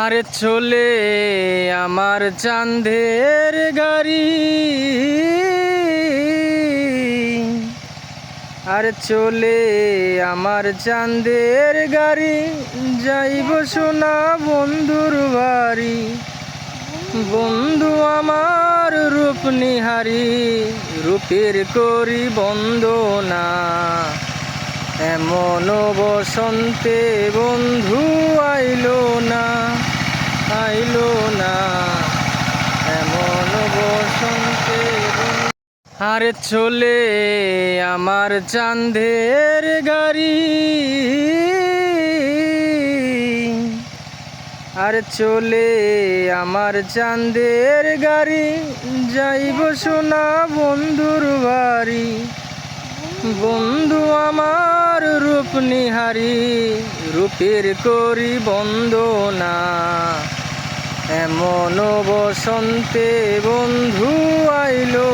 আরে চলে আমার চাঁদের গাড়ি। আরে চলে আমার চাঁদের গাড়ি, যাইব সোনা বন্ধুর বাড়ি। বন্ধু আমার রূপ নিহারি, রূপের করি বন্দনা। এমন বসন্তে বন্ধু আইলো না আইলো না এমন বসন্তে বন্ধু আরে চলে আমার চাঁদের গাড়ি। আর চলে আমার চাঁদের গাড়ি, যাইব সোনা বন্ধুর বাড়ি। বন্ধু আমার রূপ নিহারি, রূপের করি বন্দনা। এমন বসন্তে বন্ধু আইলো